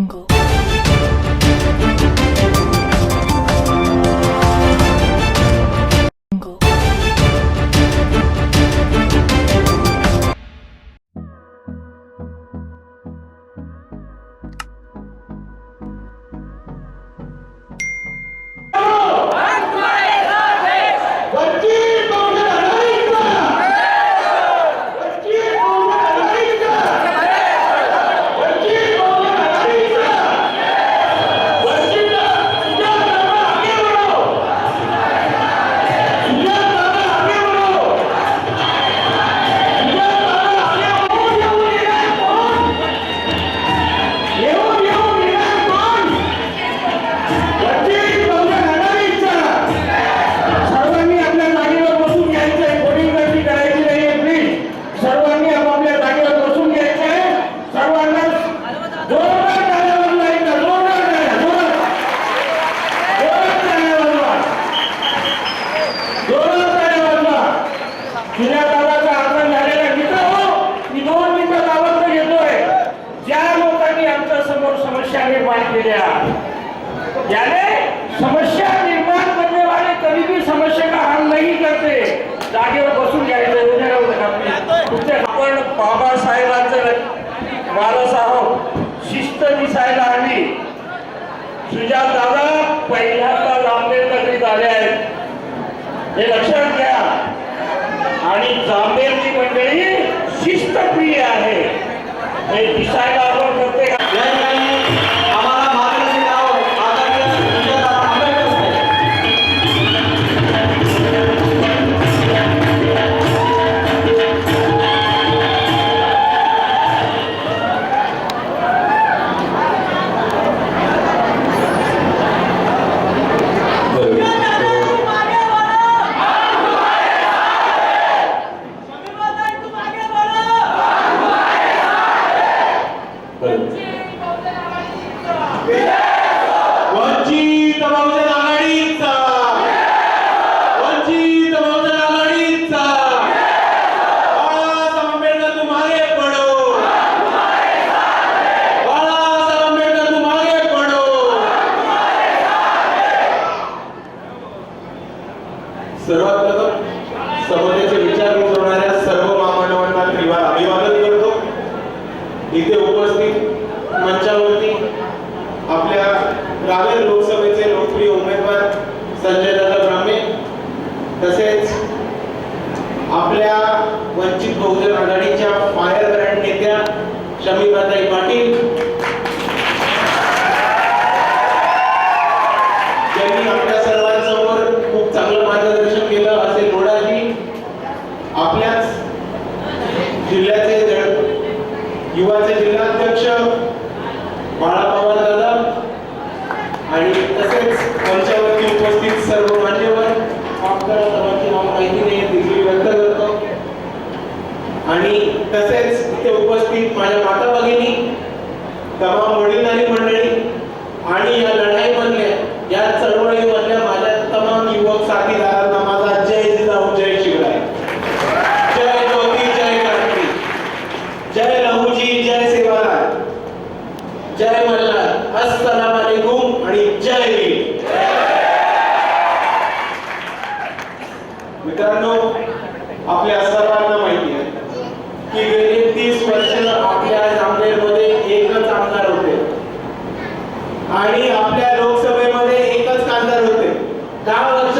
jungle हे लक्षात घ्या. आणि जांभेरची मंडळी शिस्तप्रिय आहे. हे दिसायला आपण प्रत्येक युवाचे जिल्हाध्यक्ष बाळापवार दादा आणि तसेच मंचावरती उपस्थित सर्व मान्यवर व्यक्त करतो. आणि तसेच इथे उपस्थित माझ्या माता भगिनी तमाम वडील आणि मंडळी आणि या आणि आपल्या लोकसभेमध्ये एकच खासदार होते. दहा वर्ष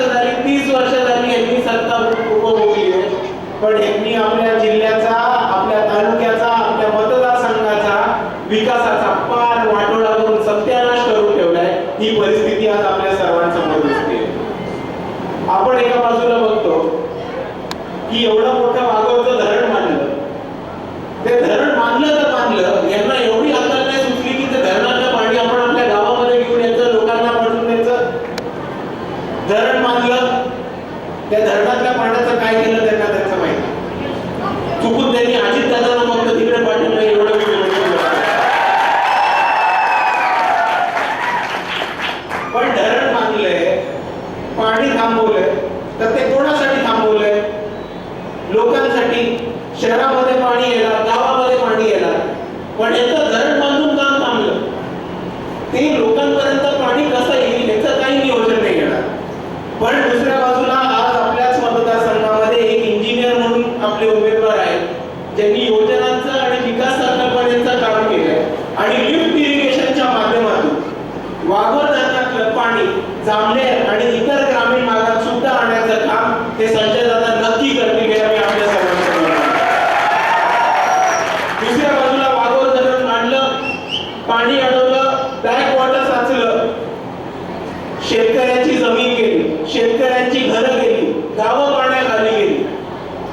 थांबवलंय. तर ते कोणासाठी थांबवलंय? लोकांसाठी. शहरामध्ये पाणी येणार गावामध्ये पाणी येणार. पण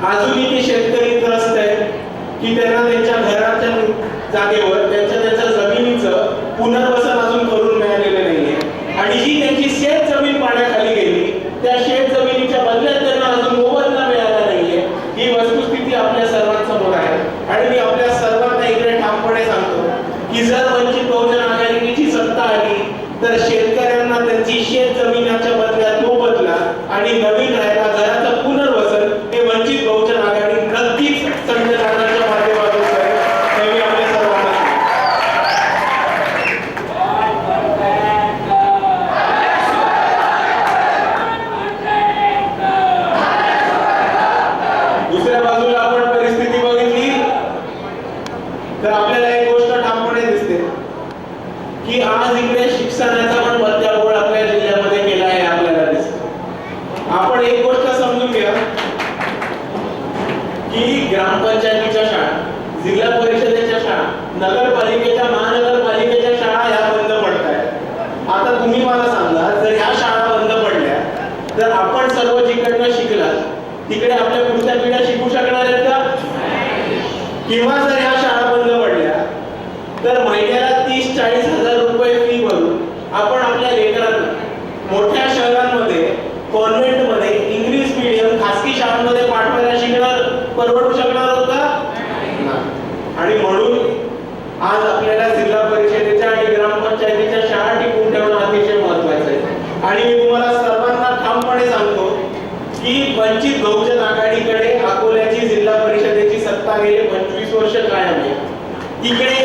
अजूनही ते शेतकरी त्रस्त आहेत की त्यांना त्यांच्या घराच्या जागेवर त्यांच्या त्यांच्या जमिनीचं पुनर् आणि म्हणून आज आपल्याला जिल्हा परिषदेच्या आणि ग्रामपंचायतीच्या शाळा टिकून ठेवणं अतिशय महत्वाचं आहे. आणि मी तुम्हाला सर्वांना ठामपणे सांगतो की वंचित बहुजन आघाडीकडे अकोल्याची जिल्हा परिषदेची सत्ता गेले पंचवीस वर्ष कायम आहे. इकडे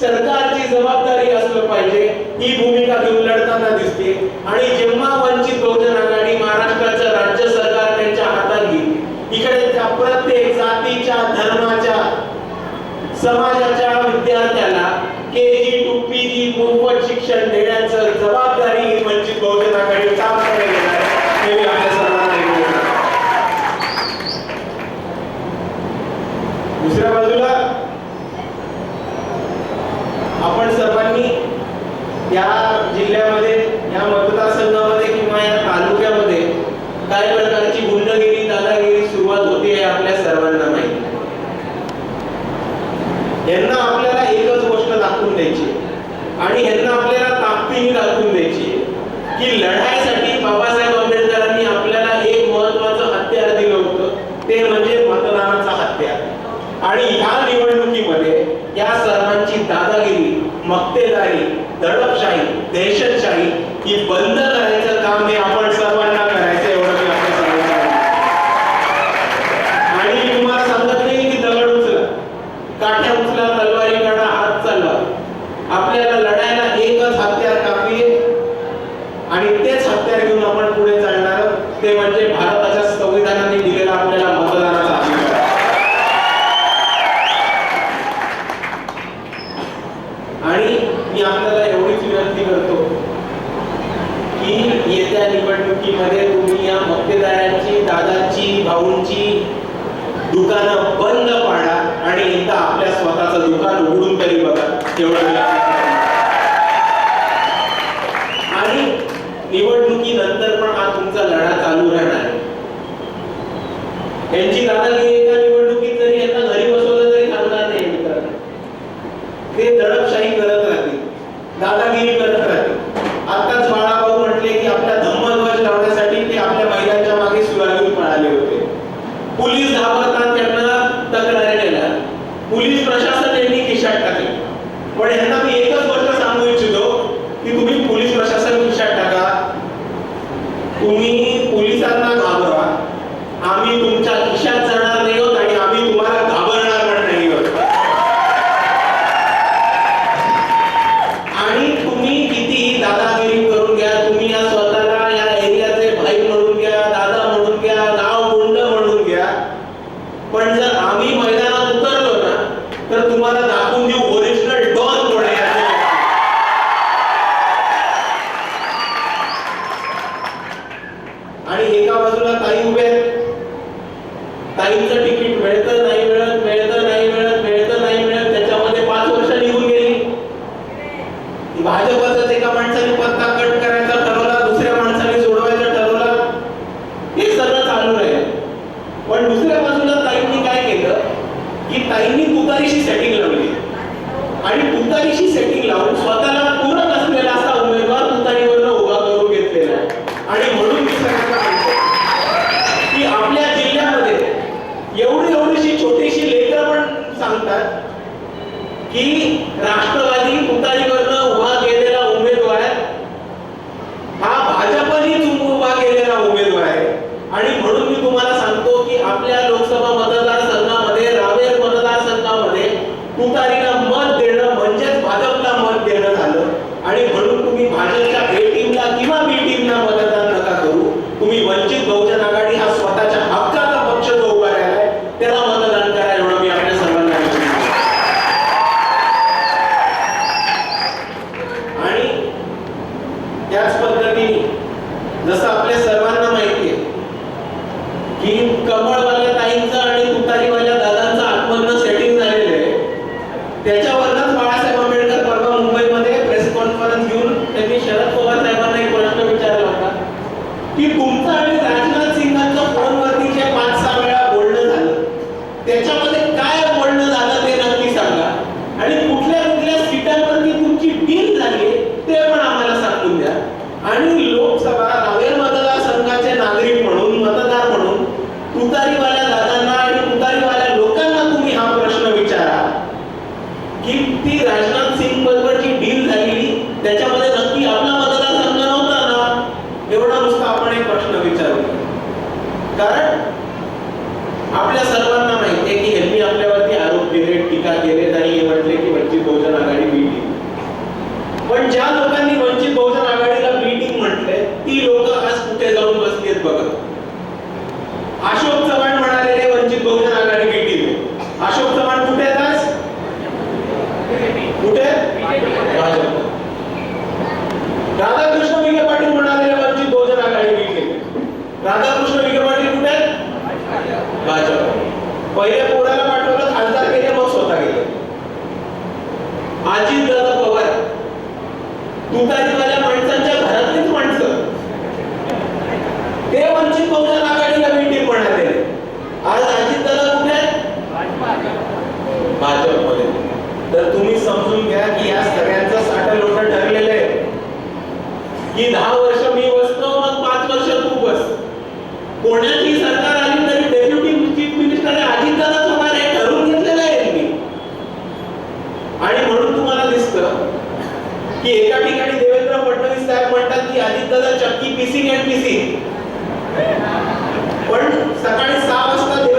सरकारची जबाबदारी असलं पाहिजे. ही भूमिका घेऊन लढताना दिसते. आणि जेव्हा वंचित बहुजन आघाडी महाराष्ट्राचं राज्य सरकार त्यांच्या हातात घेईल इकडे त्या प्रत्येक जातीच्या धर्माच्या समाजाच्या विद्यार्थ्याला के जी टू पी जी मोफत शिक्षण देण्याचं जबाबदारी वंचित बहुजन आघाडी या जिल्ह्यामध्ये या मतदारसंघामध्ये किंवा या तालुक्यामध्ये काही प्रकारची गुंडगिरी दादागिरी सुरुवात होते हे आपल्या सर्वांना माहिती यांना आपल्याला एकच गोष्ट दाखवून द्यायची आणि यांना आपल्याला ताकदीने दाखवून द्यायची की लढाईसाठी बाबासाहेब आंबेडकरांनी आपल्याला एक महत्वाचं हत्यार दिलं होतं. ते म्हणजे मतदानाचा हत्यार. आणि ह्या निवडणुकीमध्ये या सर्वांची दादागिरी मक्तेदारी दडपशाही दहशतशाही ही बंद करायचं काम हे आपण por eso भाजपच एका माणसाने पत्ता कट करायचा ठरवला दुसऱ्या माणसाने सोडवायचा ठरवला हे सगळं चालू राहील. पण दुसऱ्या बाजूला ताईंनी काय केलं? की ताईंनी तुतारीशी उतारीवाल्या दादांना आणि उतारीवाल्या लोकांना तुम्ही हा प्रश्न विचारा. की ती राजना पहिल्या पोराला पाठवलं खासदार केले मग स्वतः गेले अजित दादा पवार. तुतारीवाल्या माणसांच्या घरातलीच माणसं. ते वंचित बहुजन आघाडीला मिटिंग म्हणाले आज अजित दादा कुठे भाजपमध्ये. तर तुम्ही समजून घ्या की या सगळ्यांचा साठा लोक ठरलेलं आहे. की दहा वर्ष मी बसतो मग पाच वर्ष तू बस. कोणाच्या चक्की आदित्यदा चक्की पिसिंग अँड पिसिंग पण सकाळी सहा वाजता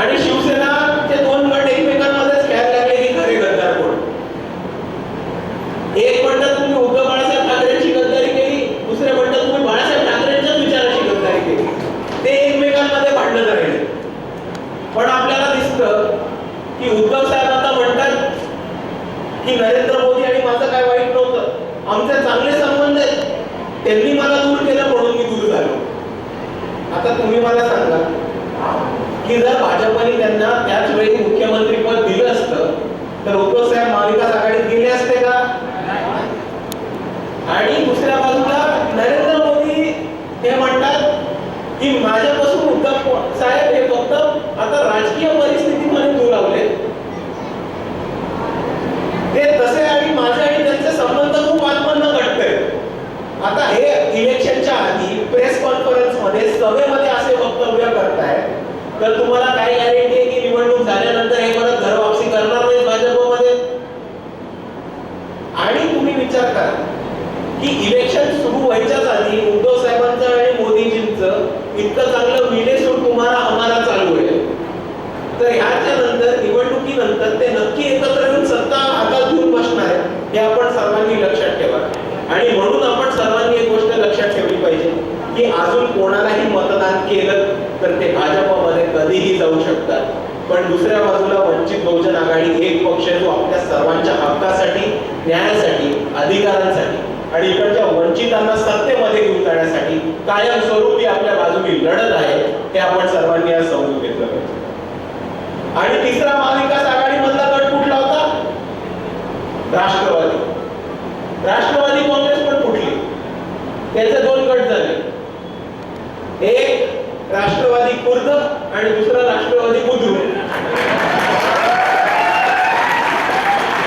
आणि शिवसेना ते दोन गट एकमेकांमध्येच खेळायला लागले की खरे गद्दार कोण? एक म्हणतात तुम्ही उद्धव बाळासाहेब ठाकरेंची गद्दारी केली दुसरे म्हणतात तुम्ही बाळासाहेब ठाकरेंच्याच विचाराची गद्दारी केली. ते एकमेकांमध्ये भांडत राहिले पण आपल्याला दिसतं की उद्धव साहेब आता म्हणतात की नरेंद्र मोदी आणि माझं काय वाईट नव्हतं. आमचे चांगले संबंध आहेत. त्यांनी मला दूर केलं म्हणून मी दूर झालो. आता तुम्ही मला सांगा की जर भाजपने त्यांना त्याच वेळी मुख्यमंत्री पद दिलं असतं तर उद्धव साहेब महाविकास आघाडीत गेले असते का? आणि दुसऱ्या बाजूला नरेंद्र मोदी हे म्हणतात की माझ्यापासून उद्धव साहेब हे फक्त आता राजकीय परिस्थितीमध्ये दूर लावले ते तसे आणि माझे आणि त्यांचे संबंध खूप आत्मन्न घडतंय. आता हे इलेक्शनच्या आधी प्रेस कॉन्फरन्समध्ये सभेमध्ये असे वक्तव्य करताय तर तुम्हाला काय गॅरंटी आहे की निवडणूक झाल्यानंतर हे परत घर वापसी करणार नाही भाजपमध्ये? आणि तुम्ही विचार करा की इलेक्शन सुरू व्हायच्याच आधी उद्धव साहेबांचं आणि मोदीजींचं इतकं चांगलं विलेसूर तुम्हाला आम्हाला चालू आहे. तर ह्याच्या नंतर निवडणुकीनंतर ते नक्की एकत्र येऊन सत्ता हातात घेऊन बसणार आहे हे आपण सर्वांनी लक्षात ठेवा. आणि म्हणून आपण सर्वांनी एक गोष्ट लक्षात ठेवली पाहिजे की अजून कोणालाही मतदान केलं तर ते भाजपमध्ये कधीही जाऊ शकतात. पण दुसऱ्या बाजूला वंचित बहुजन आघाडी एक पक्ष जो आपल्या सर्वांच्या हक्कासाठी न्यायासाठी अधिकारांसाठी आणि इकडच्या वंचितांना सत्तेमध्ये घेऊन जाण्यासाठी कायमस्वरूपी आपल्या बाजूनी लढत आहे हे आपण सर्वांनी आज समजून घेतलं पाहिजे. आणि तिसरा महाविकास आघाडी मधला गट कुठला होता? राष्ट्रवादी. राष्ट्रवादी काँग्रेस पण फुटली. त्याचे दोन गट झाले. राष्ट्रवादी खुर्द आणि दुसरा राष्ट्रवादी बुद्रुक.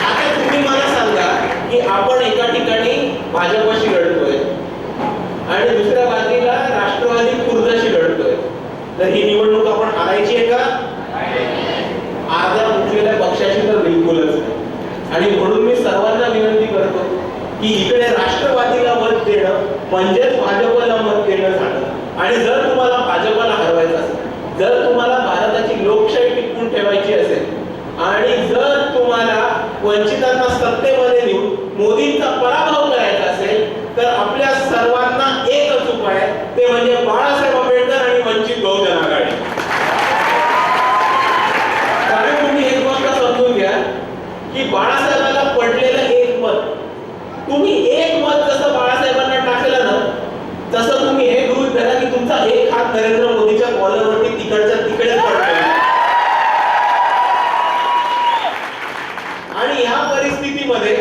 आता तुम्ही मला सांगा की आपण एका ठिकाणी भाजपशी लढतोय आणि दुसऱ्या बाजूला राष्ट्रवादी खुर्दशी लढतोय. तर ही निवडणूक आपण हारायची आहे का? आजार उठलेल्या पक्षाशी तर बिलकुलच नाही. आणि म्हणून मी सर्वांना विनंती करतो की इकडे राष्ट्रवादीला मत देणं म्हणजेच भाजपला मत देणं झालं आणि जर तुम्हाला भाजपला हरवायचं असेल जर तुम्हाला भारताची लोकशाही टिकवून ठेवायची असेल आणि जर तुम्हाला वंचितांना सत्तेमध्ये नेऊन मोदींचा पराभव करायचा असेल तर आपल्या सर्वांना एकच उपाय आहे, ते म्हणजे बाळासाहेब आंबेडकर आणि वंचित बहुजन आघाडी कारण तुम्ही एक गोष्ट समजून घ्या की बाळासाहेबांना पडलेलं एक मत तुम्ही एक मत जसं बाळासाहेबांना टाकलं ना तसं तुम्ही हे गृहीत धरा की तुमचा एक हात नरेंद्र मोदीच्या कॉलरवरती तिकडच्या तिकडेच पडतोय आणि ह्या परिस्थितीमध्ये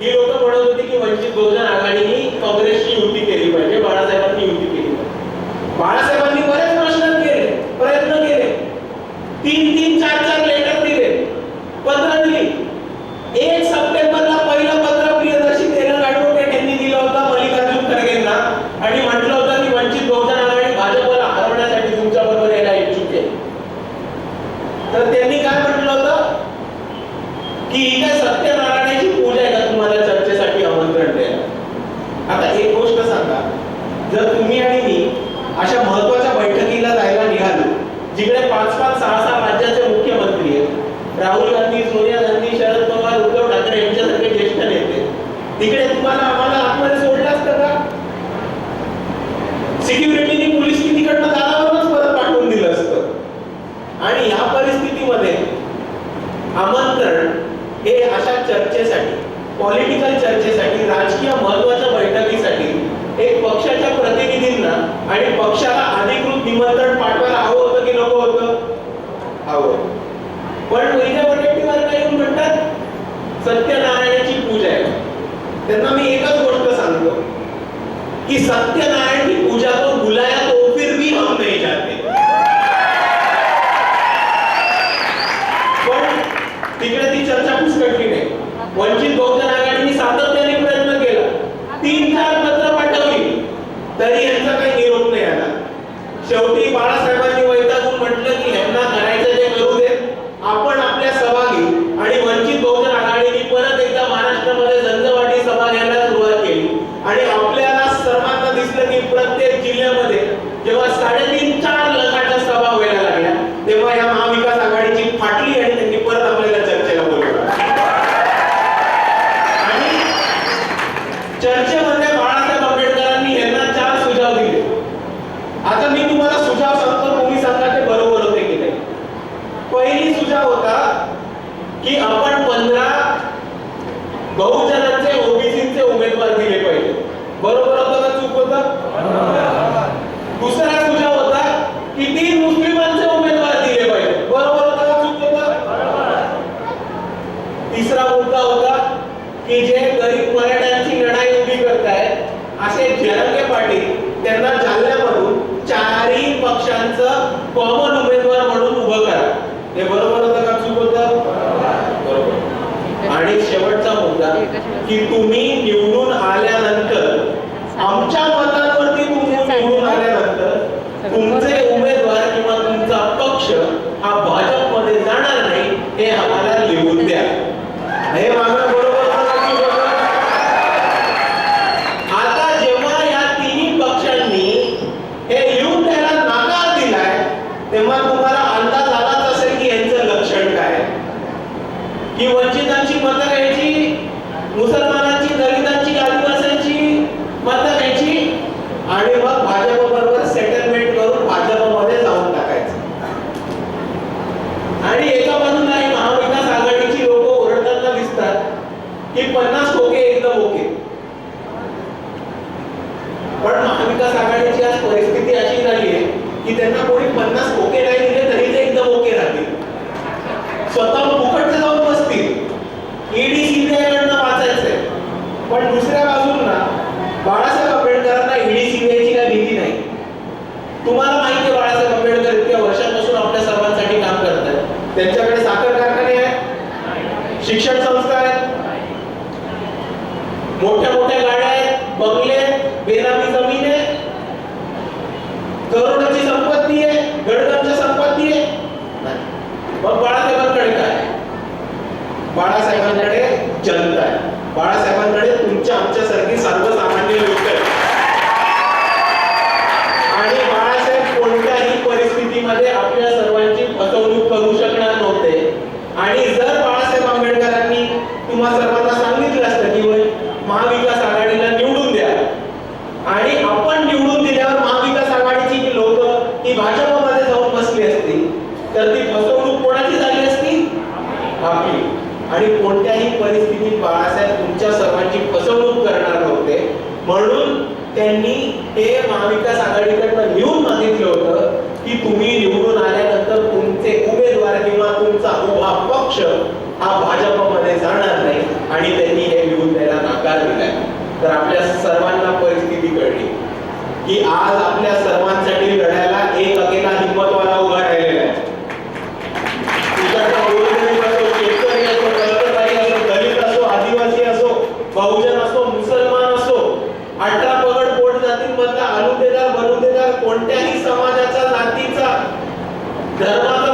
ही लोक म्हणत होती की वंचित बहुजन आघाडीने काँग्रेसची युती केली पाहिजे बाळासाहेबांनी युती केली पाहिजे बाळासाहेबांनी बरेच प्रश्न केले प्रयत्न केले तीन तीन चार चार लेटर दिले पत्र दिली एक सप्टेंबरला पहिलं पत्र प्रियदर्शी तेलंग ऍडव्होकेट यांनी दिलं होतं मल्लिकार्जुन खरगेंना आणि म्हटलं होतं की वंचित बहुजन आघाडी भाजपला हरवण्यासाठी तुमच्या बरोबर यायला इच्छुक आहे तर त्यांनी काय म्हटलं होतं की ही काय सत्यनारायणाची पूजा आहे का तुम्हाला चर्चेसाठी आमंत्रण द्यायला आता एक गोष्ट सांगा जर तुम्ही आणि मी अशा महत्त्वाच्या बैठकीला जायला निघालो जिकडे पाच पाच सहा सहा राज्याचे मुख्यमंत्री आहेत राहुल गांधी सोनिया गांधी शरद पवार उद्धव ठाकरे यांच्यासारखे ज्येष्ठ नेते तिकडे तुम्हाला आम्हाला आतमध्ये सोडलं असतं का सिक्युरिटीनी पोलिसनी तिकडनं दारावरूनच परत पाठवून दिलं असतं आणि या परिस्थितीमध्ये आमंत्रण हे अशा चर्चेसाठी पॉलिटिकल चर्चेसाठी राजकीय महत्त्वाच्या बैठकीसाठी एक पक्षाच्या प्रतिनिधींना आणि पक्षाला अधिकृत निमंत्रण पाठवायला हवं होतं की नको होतं हवं पण विजय वडेट्टीवार काय येऊन म्हणतात सत्यनारायणाची पूजा आहे त्यांना मी एकच गोष्ट सांगतो की सत्य नाही की आपण पंधरा बहुजन की तुम्ही निवडून आल्यानंतर आमच्या मत स्वतः फुकटचे जाऊन बसतील. ईडी सीबीआयकडनं वाचायचंय. पण दुसऱ्या बाजूला तुम्हाला सर्वांना सांगितलं असतं की महाविकास आघाडीला निवडून द्या. आणि आपण निवडून दिल्यावर महाविकास आघाडीची जी लोक ती भाजपमध्ये जाऊन बसली असती. तर ती फसवणूक कोणाची झाली असती? आपली. आणि कोणत्याही परिस्थितीत बाळासाहेब तुमच्या सर्वांची फसवणूक करणार नव्हते. म्हणून तर आपल्या सर्वांना परिस्थिती कळली. की आज आपल्या सर्वांसाठी लढायला एक अकेला हिंमतवाला उभा राहिलेला आहे. असो आदिवासी असो बहुजन असो मुसलमान असो कोणत्याही समाजाचा जातीचा धर्माचा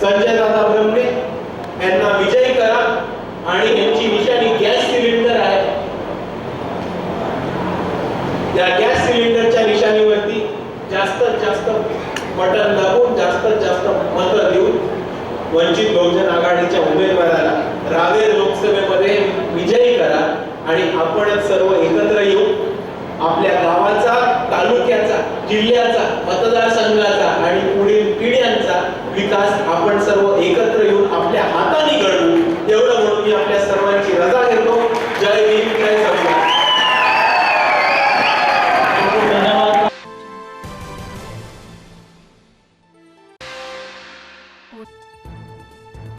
संजय दादा ब्रह्मे यांना विजयी करा आणि यांची निशाणी गॅस सिलेंडर आहे. त्या गॅस सिलेंडरच्या निशाणीवरती जास्तीत जास्त बटन दाबून जास्तीत जास्त मत देऊन वंचित बहुजन आघाडीच्या उमेदवाराला रावेर लोकसभेमध्ये विजयी करा आणि आपणच सर्व एकत्र येऊ. आपल्या गावाचा तालुक्याचा जिल्ह्याचा मतदारसंघाचा आणि पुढील पिढ्यांचा विकास आपण सर्व एकत्र येऊन आपल्या हाताने घडवू. एवढं म्हणून मी आपल्या सर्व